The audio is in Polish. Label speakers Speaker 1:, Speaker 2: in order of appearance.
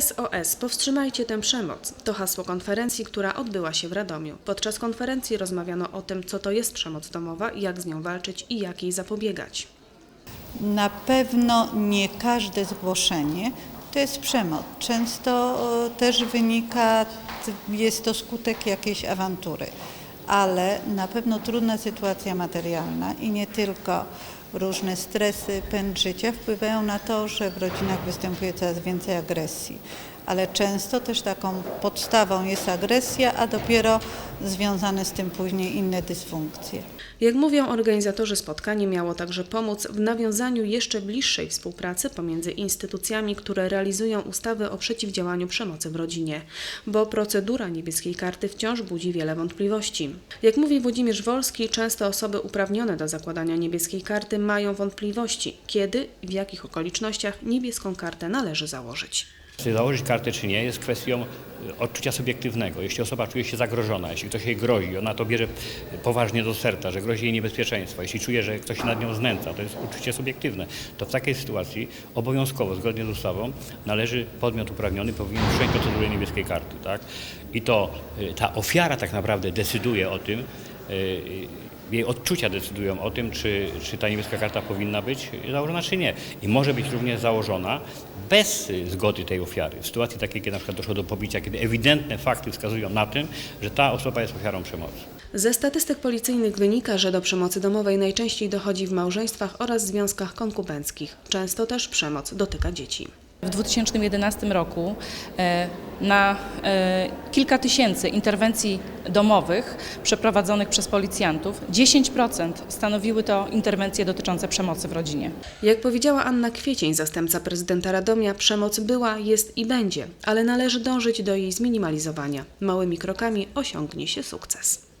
Speaker 1: SOS Powstrzymajcie tę przemoc to hasło konferencji, która odbyła się w Radomiu. Podczas konferencji rozmawiano o tym, co to jest przemoc domowa, jak z nią walczyć i jak jej zapobiegać.
Speaker 2: Na pewno nie każde zgłoszenie to jest przemoc. Często e, też wynika, jest to skutek jakiejś awantury, ale na pewno trudna sytuacja materialna i nie tylko różne stresy, pęd życia wpływają na to, że w rodzinach występuje coraz więcej agresji. Ale często też taką podstawą jest agresja, a dopiero związane z tym później inne dysfunkcje.
Speaker 1: Jak mówią organizatorzy spotkanie miało także pomóc w nawiązaniu jeszcze bliższej współpracy pomiędzy instytucjami, które realizują ustawy o przeciwdziałaniu przemocy w rodzinie, bo procedura niebieskiej karty wciąż budzi wiele wątpliwości. Jak mówi Włodzimierz Wolski, często osoby uprawnione do zakładania niebieskiej karty mają wątpliwości, kiedy i w jakich okolicznościach niebieską kartę należy założyć.
Speaker 3: Czy założyć kartę, czy nie, jest kwestią y, odczucia subiektywnego. Jeśli osoba czuje się zagrożona, jeśli ktoś jej grozi, ona to bierze poważnie do serca, że grozi jej niebezpieczeństwo, jeśli czuje, że ktoś się nad nią znęca, to jest uczucie subiektywne, to w takiej sytuacji obowiązkowo, zgodnie z ustawą, należy podmiot uprawniony powinien wszcząć procedurę niebieskiej karty. Tak? I to y, ta ofiara tak naprawdę decyduje o tym, y, jej odczucia decydują o tym, czy, czy ta niebieska karta powinna być założona, czy nie. I może być również założona bez zgody tej ofiary. W sytuacji takiej, kiedy na przykład doszło do pobicia, kiedy ewidentne fakty wskazują na tym, że ta osoba jest ofiarą przemocy.
Speaker 1: Ze statystyk policyjnych wynika, że do przemocy domowej najczęściej dochodzi w małżeństwach oraz związkach konkubenckich. Często też przemoc dotyka dzieci.
Speaker 4: W 2011 roku e, na e, kilka tysięcy interwencji domowych przeprowadzonych przez policjantów 10% stanowiły to interwencje dotyczące przemocy w rodzinie.
Speaker 1: Jak powiedziała Anna Kwiecień, zastępca prezydenta Radomia, przemoc była, jest i będzie, ale należy dążyć do jej zminimalizowania. Małymi krokami osiągnie się sukces.